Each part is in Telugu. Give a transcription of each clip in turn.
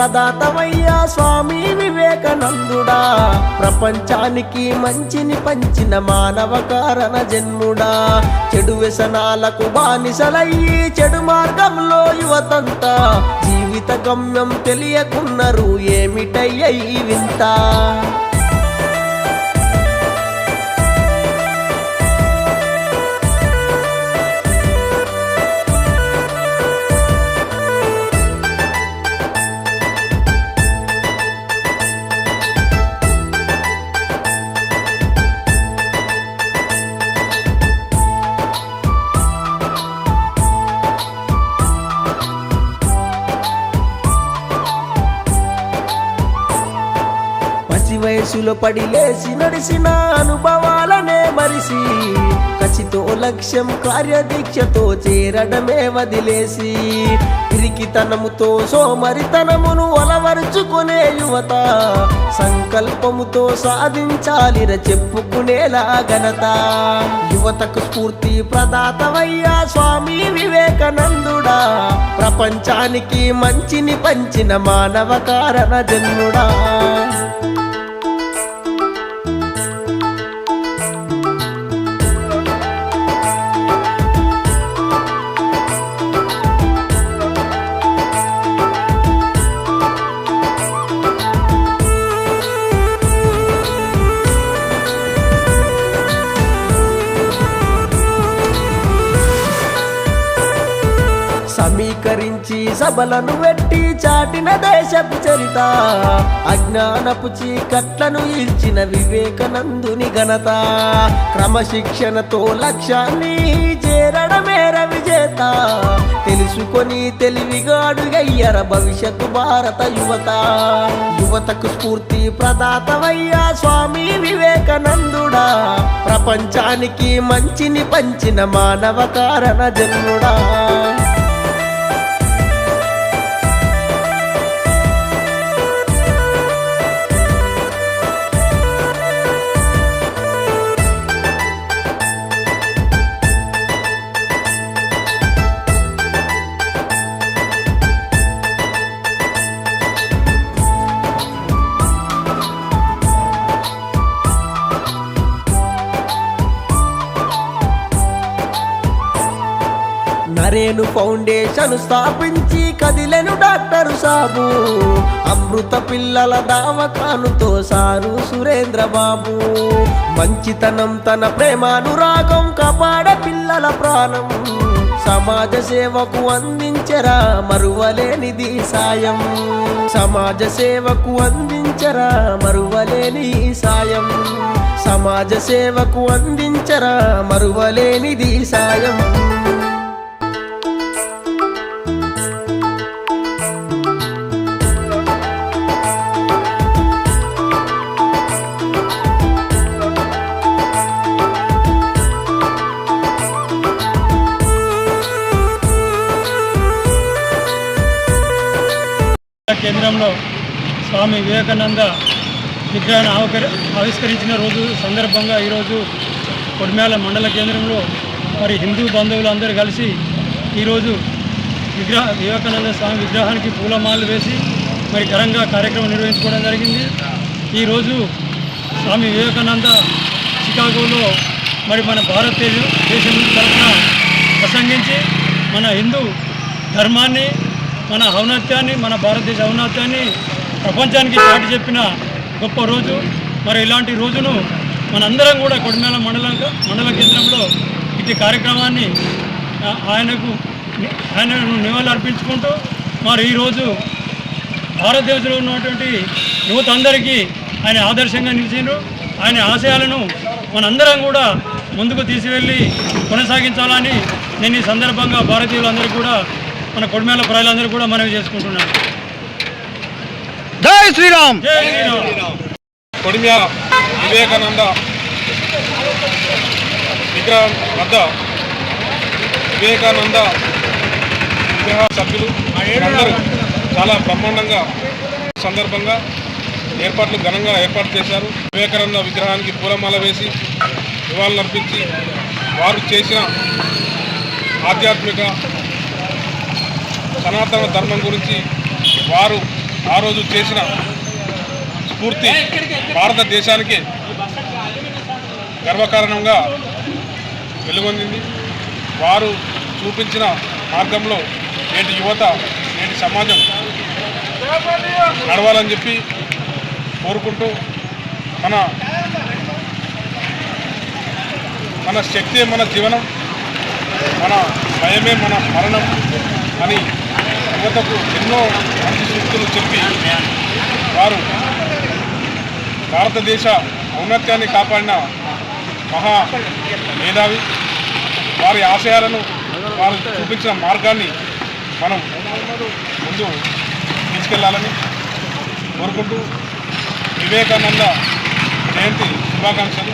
స్ఫూర్తి ప్రదాతమయ్యా స్వామి వివేకానందుడా. ప్రపంచానికి మంచిని పంచిన మానవ కారణ జన్ముడా. చెడు వ్యసనాలకు బానిసలయ్యి చెడు మార్గంలో యువతంతా. జీవిత గమ్యం తెలియకున్నారు ఏమిటయ్య వింత? వయసులో పడి లేచి నడిసిన అనుభవాలనే మరిసి కచితో లక్ష్యం కార్యదీక్షతో చేరడమే వదిలేసి పిరికితనముతో సోమరితనమును అలవరుచుకునే యువత సంకల్పముతో సాధించాలిర చెప్పుకునేలా ఘనత. యువతకు స్ఫూర్తి ప్రదాతవయ్యా స్వామి వివేకానందుడా ప్రపంచానికి మంచిని పంచిన మానవ కారణ జన్ముడా. సమీకరించి సభలను వెట్టి చాటిన దేశపు చరిత అజ్ఞానపు చీకట్లను ఇల్చిన వివేకానందుని ఘనత. క్రమశిక్షణతో లక్ష్యాన్ని చేరడమేర విజేత తెలుసుకొని తెలివిగాడు అయ్యర భవిష్యత్తు భారత యువత. యువతకు స్ఫూర్తి ప్రదాతవయ్యా స్వామి వివేకానందుడా ప్రపంచానికి మంచిని పంచిన మానవ కారణ జన్ముడా. నేను ఫౌండేషన్ స్థాపించి కదిలెను డాక్టర్ సాబు. అమృత పిల్లల దావకానుతో సారు సురేంద్ర బాబు మంచితనం తన ప్రేమానురాగం కాపాడ పిల్లల ప్రాణం. సమాజ సేవకు అందించరా మరువలేనిది సాయం. సమాజ సేవకు అందించరా మరువలేని సాయం. సమాజ సేవకు అందించరా మరువలేనిది సాయం. స్వామి వివేకానంద విగ్రహాన్ని ఆవిక ఆవిష్కరించిన రోజు సందర్భంగా ఈరోజు కొడిమేళ మండల కేంద్రంలో మరి హిందూ బంధువులందరూ కలిసి ఈరోజు విగ్రహ వివేకానంద స్వామి విగ్రహానికి పూలమాలలు వేసి మరి ఘనంగా కార్యక్రమం నిర్వహించుకోవడం జరిగింది. ఈరోజు స్వామి వివేకానంద చికాగోలో మరి మన భారతదేశం దేశం తరఫున ప్రసంగించి మన హిందూ ధర్మాన్ని మన ఔన్నత్యాన్ని మన భారతదేశ ఔన్నత్యాన్ని ప్రపంచానికి చాటి చెప్పిన గొప్ప రోజు. మరి ఇలాంటి రోజును మనందరం కూడా కొడిమేల మండల మండల కేంద్రంలో ఇటు కార్యక్రమాన్ని ఆయనకు ఆయనను నివాళులు అర్పించుకుంటూ మరి ఈరోజు భారతదేశంలో ఉన్నటువంటి యువత అందరికీ ఆయన ఆదర్శంగా నిలిచిండ్రు. ఆయన ఆశయాలను మనందరం కూడా ముందుకు తీసుకెళ్ళి కొనసాగించాలని నేను ఈ సందర్భంగా భారతీయులందరూ కూడా మన కొడిమేళ ప్రజలందరూ కూడా మనవి చేసుకుంటున్నాను. శ్రీరామ్. కొడిమ్యా శ్రీరామ్. వివేకానంద విగ్రహం వద్ద వివేకానంద విగ్రహ సభ్యులు అందరూ చాలా బ్రహ్మాండంగా సందర్భంగా ఏర్పాట్లు ఘనంగా ఏర్పాటు చేశారు. వివేకానంద విగ్రహానికి పూలమాల వేసి నివాళులర్పించి వారు చేసిన ఆధ్యాత్మిక సనాతన ధర్మం గురించి వారు ఆ రోజు చేసిన స్ఫూర్తి భారతదేశానికి గర్వకారణంగా వెలుగొందింది. వారు చూపించిన మార్గంలో నేటి యువత నేటి సమాజం నడవాలని చెప్పి కోరుకుంటూ మన మన శక్తే మన జీవనం మన భయమే మన మరణం అని యువతకు ఎన్నో మంచి సూక్తులు చెప్పి వారు భారతదేశ ఔన్నత్యాన్ని కాపాడిన మహా మేధావి. వారి ఆశయాలను వారు చూపించిన మార్గాన్ని మనం ముందు తీసుకెళ్ళాలని కోరుకుంటూ వివేకానంద జయంతి శుభాకాంక్షలు.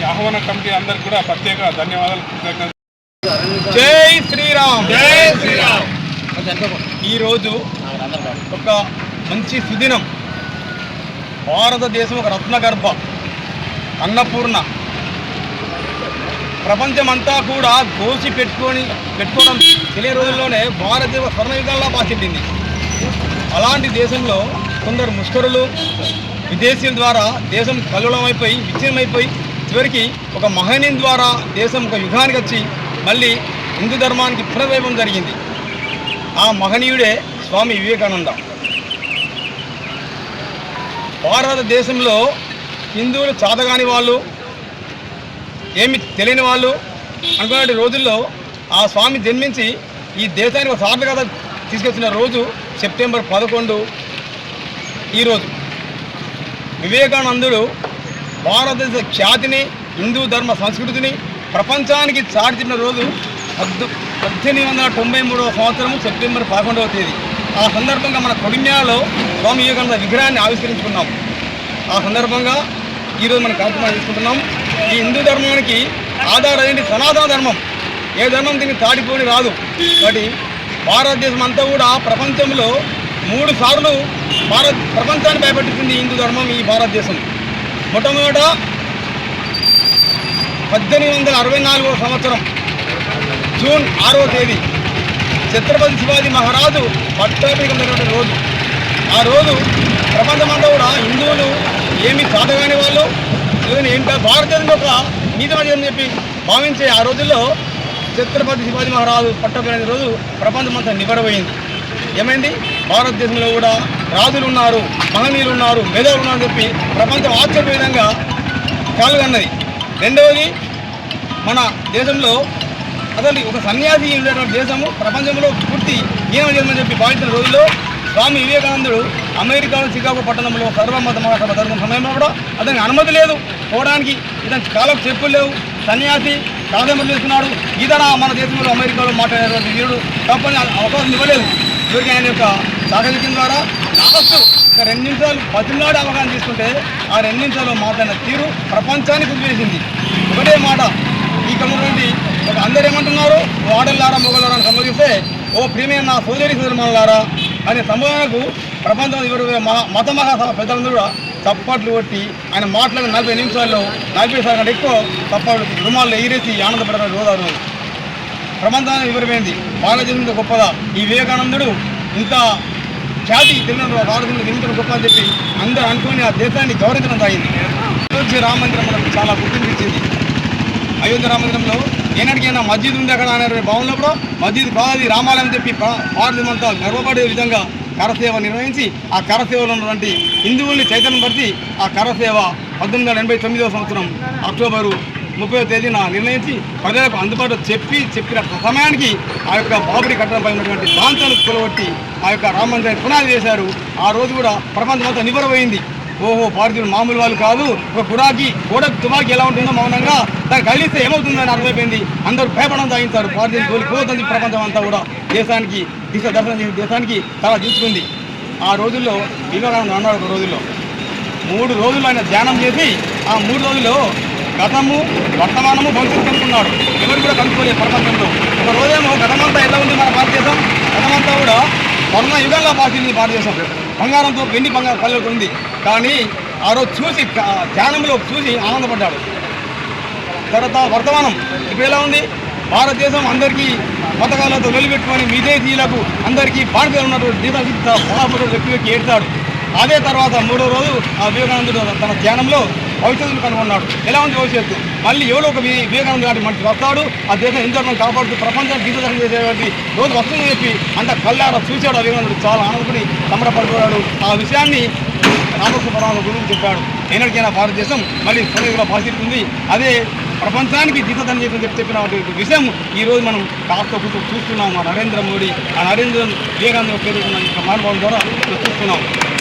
ఈ ఆహ్వాన కమిటీ అందరికి కూడా ప్రత్యేక ధన్యవాదాలు. కృతజ్ఞతలు. జై శ్రీ ఈరోజు ఒక మంచి సుదినం. భారతదేశం ఒక రత్నగర్భ. అన్నపూర్ణ. ప్రపంచమంతా కూడా దోచి పెట్టుకొని పెట్టుకోవడం తెలియని రోజుల్లోనే భారతదేశ స్వర్ణయుగంలా బాసిట్టింది అలాంటి దేశంలో కొందరు ముష్కరులు విదేశీయుల ద్వారా దేశం కల్లోలమైపోయి విచ్ఛిన్నమైపోయి చివరికి ఒక మహనీయం ద్వారా దేశం ఒక యుగానికి వచ్చి మళ్ళీ హిందూ ధర్మానికి పునర్వైభవం జరిగింది. ఆ మహనీయుడే స్వామి వివేకానంద. భారతదేశంలో హిందువులు చాతగాని వాళ్ళు ఏమి తెలియని వాళ్ళు. అనుకునే రోజుల్లో ఆ స్వామి జన్మించి ఈ దేశానికి ఒక సార్థకత తీసుకొచ్చిన రోజు సెప్టెంబర్ పదకొండు ఈరోజు వివేకానందుడు భారతదేశ ఖ్యాతిని హిందూ ధర్మ సంస్కృతిని ప్రపంచానికి చాటి చెప్పిన రోజు పద్దు పద్దెనిమిది వందల తొంభై మూడవ సంవత్సరం సెప్టెంబర్ పదకొండవ తేదీ. ఆ సందర్భంగా మన కొడిమ్యాలో స్వామి వివేకానంద విగ్రహాన్ని ఆవిష్కరించుకున్నాం. ఆ సందర్భంగా ఈరోజు మనం కార్యక్రమాలు తీసుకుంటున్నాం ఈ హిందూ ధర్మానికి ఆధారం ఏంటి సనాతన ధర్మం. ఏ ధర్మం దీన్ని తాడిపోని రాదు. కాబట్టి భారతదేశం అంతా కూడా ప్రపంచంలో మూడు సార్లు భారత్ ప్రపంచాన్ని భయపెట్టుకుంది హిందూ ధర్మం ఈ భారతదేశం. మొట్టమొదట పద్దెనిమిది వందల అరవై నాలుగవ సంవత్సరం జూన్ ఆరో తేదీ ఛత్రపతి శివాజీ మహారాజు పట్టాభిషేకం రోజు. ఆ రోజు ప్రపంచమంతా కూడా హిందువులు ఏమి సాధగాని వాళ్ళు ఏంటో భారతదేశం ఒక నీతిమని అని చెప్పి భావించే ఆ రోజుల్లో ఛత్రపతి శివాజీ మహారాజు పట్టాభిషేకం రోజు ప్రపంచమంతా నిబరపోయింది ఏమైంది? భారతదేశంలో కూడా రాజులు ఉన్నారు మహనీయులు ఉన్నారు మేధావులు ఉన్నారని చెప్పి ప్రపంచం ఆశ్చర్య విధంగా కాలుగన్నది. రెండవది మన దేశంలో అసలు ఒక సన్యాసి ఉండేటువంటి దేశము ప్రపంచంలో పూర్తి ఏమని చెప్పి భావించిన రోజుల్లో స్వామి వివేకానందుడు అమెరికాలో చికాగో పట్టణంలో సర్వమత మహాసభ జరుగుతున్న సమయంలో కూడా అతనికి అనుమతి లేదు. పోవడానికి ఇతని కాలకు చెప్పులు లేవు. సన్యాసి కాదమ్మలు చేస్తున్నాడు ఈతన మన దేశంలో అమెరికాలో మాట్లాడేటువంటి వీరుడు తప్పని అవకాశం ఇవ్వలేదు. ఇవరికి ఆయన యొక్క సాగరికం ద్వారా లాస్ట్ ఒక రెండు నిమిషాలు బతిలాడి అవగాహన తీసుకుంటే ఆ రెండు నిమిషాల్లో మాట్లాడిన తీరు ప్రపంచానికి కుదివేసింది ఒకటే మాట ఈ కమ్యూనిటీ అందరు ఏమంటున్నారు? వాడల్లారా మొగలారా అని సంబోధిస్తే ఓ ప్రియమైన నా సోదరి సోదరుమానులారా అనే సంబోధనకు ప్రపంచం ఎవరు మత మహాసభ పెద్దలందరూ కూడా చప్పట్లు కొట్టి ఆయన మాట్లాడిన నలభై నిమిషాల్లో నలభై సార్ కంటే ఎక్కువ చప్పట్లు రుమాల్లో ఎగిరేసి ఆనందపడిన రోజారు ప్రపంచానికి వివరమైంది బాలచంద్రుడు గొప్పదా ఈ వివేకానందుడు ఇంత ఖ్యాతి తిరిగిన భారతదేశంలో నిమిత్తం గొప్ప అని చెప్పి అందరూ అనుకుని ఆ దేశాన్ని గౌరవించడం సాగింది అయోధ్య రామ మందిరం మనకు చాలా గుర్తింపు ఇచ్చింది. అయోధ్య రామ మందిరంలో ఏనాటికైనా మస్జిద్ ఉంది అక్కడ అనే భావనలో కూడా మస్జిద్ కాదు రామాలయం చెప్పి భా- అంతా గర్వపడే విధంగా కరసేవ నిర్వహించి ఆ కరసేవలో ఉన్నటువంటి హిందువుల్ని చైతన్యపరిచి ఆ కరసేవ పద్దెనిమిది వందల ఎనభై తొమ్మిదవ సంవత్సరం అక్టోబరు ముప్పై తేదీన నిర్ణయించి ప్రజలకు అందుబాటులో చెప్పి చెప్పిన సమయానికి ఆ యొక్క బాబుడి కట్టడంపై ఉన్నటువంటి ప్రాంతాలను కొలగొట్టి ఆ యొక్క రామ మందిరాన్ని పునాది చేశారు ఆ రోజు కూడా ప్రపంచమంతా నిబరమైంది ఓహో భారతీయులు మామూలు వాళ్ళు కాదు. ఒక గుడాకి గోడ తుపాకి ఎలా ఉంటుందో మౌనంగా దాన్ని కలిస్తే ఏమవుతుందని అర్థమైపోయింది. అందరూ భయపడడం సాగించారు భారతీయులు కోల్పోతుంది ప్రపంచం అంతా కూడా. దేశానికి దిశ దర్శనం చేసి దేశానికి చాలా తీసుకుంది ఆ రోజుల్లో వివేకానంద అన్నాడు ఒక రోజుల్లో మూడు రోజులు ఆయన ధ్యానం చేసి ఆ మూడు రోజుల్లో గతము వర్తమానము భవిష్యత్తు కనుక్కున్నాడు. ఎవరు కూడా కనుక్కోలేదు ప్రపంచంలో. ఒక రోజేమో గతమంతా ఎలా ఉంది మన భారతదేశం? గతమంతా కూడా స్వర్ణ యుగంగా పాటింది భారతదేశం. బంగారంతో వెండి బంగారం పల్లెలకు ఉంది. కానీ ఆ రోజు చూసి ధ్యానంలో చూసి ఆనందపడ్డాడు. తర్వాత వర్తమానం ఇప్పుడు ఎలా ఉంది? భారతదేశం అందరికీ పథకాలతో వెలిపెట్టుకొని విదేశీయులకు అందరికీ భారతీయులు ఉన్నటువంటి దీపావళి సభాపతులు వ్యక్తి వ్యక్తి ఏడతాడు. అదే తర్వాత మూడో రోజు ఆ వివేకానందుడు తన ధ్యానంలో భవిష్యత్తును కనుగొన్నాడు. ఎలా ఉంది భవిష్యత్తు? మళ్ళీ ఎవడో ఒక వివేకానంద గారి మనిషి వస్తాడు ఆ దేశం హిందుత్వం కాపాడుతూ ప్రపంచానికి గీత దర్శనం చేసేటువంటి రోజు వస్తుందని చెప్పి అంత కళ్ళారా చూశాడు ఆ వివేకానందుడు. చాలా ఆనందపడి సంబరపడిపోయాడు ఆ విషయాన్ని రామకృష్ణ పరమాత్మ గురించి చెప్పాడు. ఎన్నటికైనా భారతదేశం మళ్ళీ స్వతంత్ర పరిస్థితి అదే ప్రపంచానికి దీతదం చేసిన చెప్పి చెప్పినటువంటి విషయం ఈ రోజు మనం కాస్త కూర్చొని చూస్తున్నాం మా నరేంద్ర మోడీ ఆ నరేంద్ర వివేకానంద పేరున్న మహానుభావం ద్వారా చూస్తున్నాం.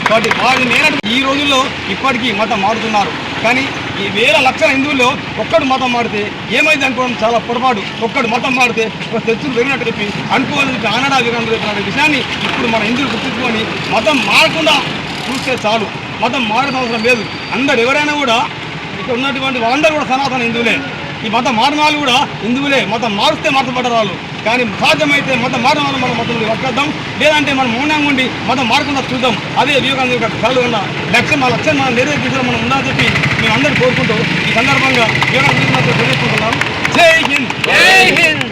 కాబట్టి వారిని ఈ రోజుల్లో ఇప్పటికీ మతం మారుతున్నారు. కానీ ఈ వేల లక్షల హిందువుల్లో ఒక్కడు మతం మారితే ఏమైంది అనుకోవడం చాలా పొరపాటు. ఒక్కడు మతం మారితే ఒక తెచ్చులు పెరిగినట్టు చెప్పి అనుకోవాలని చెప్పి విధానం విషయాన్ని ఇప్పుడు మన హిందువులు గుర్తుంచుకొని మతం మారకుండా చూస్తే చాలు. మతం మారడం అవసరం లేదు. అందరు ఎవరైనా కూడా ఇక్కడ ఉన్నటువంటి వాళ్ళందరూ కూడా సనాతన హిందువులే. ఈ మతం మారిన వాళ్ళు కూడా హిందువులే. మతం మారిస్తే మార్చబడ్డారు వాళ్ళు కానీ సాధ్యమైతే మతం మారడం మనం మతం వర్తిద్దాం లేదంటే మనం మౌనంగా ఉండి మతం మారకుండా చూద్దాం. అదే వివేకానంద యొక్క కళ్ళు ఉన్న లక్ష్యం మా లక్ష్యం మనం నెరవేర్చేసిన మనం ఉందని చెప్పి మేము అందరూ కోరుకుంటూ ఈ సందర్భంగా వివేకానంద తెలియజేసుకుంటున్నాం. జై హింద్! జై హింద్!